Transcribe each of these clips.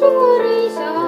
中国的。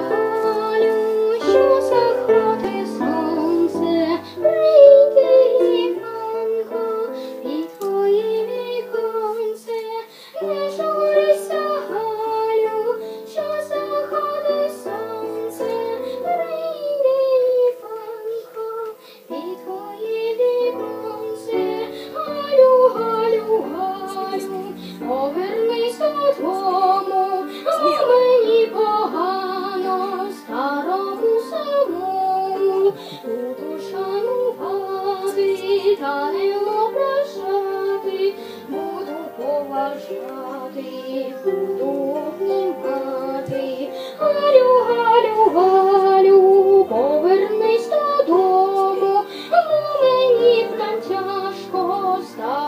вітаємо прощати, буду поважати, буду обнімати. Галю, Галю, Галю, повернись додому, мені там тяжко стати.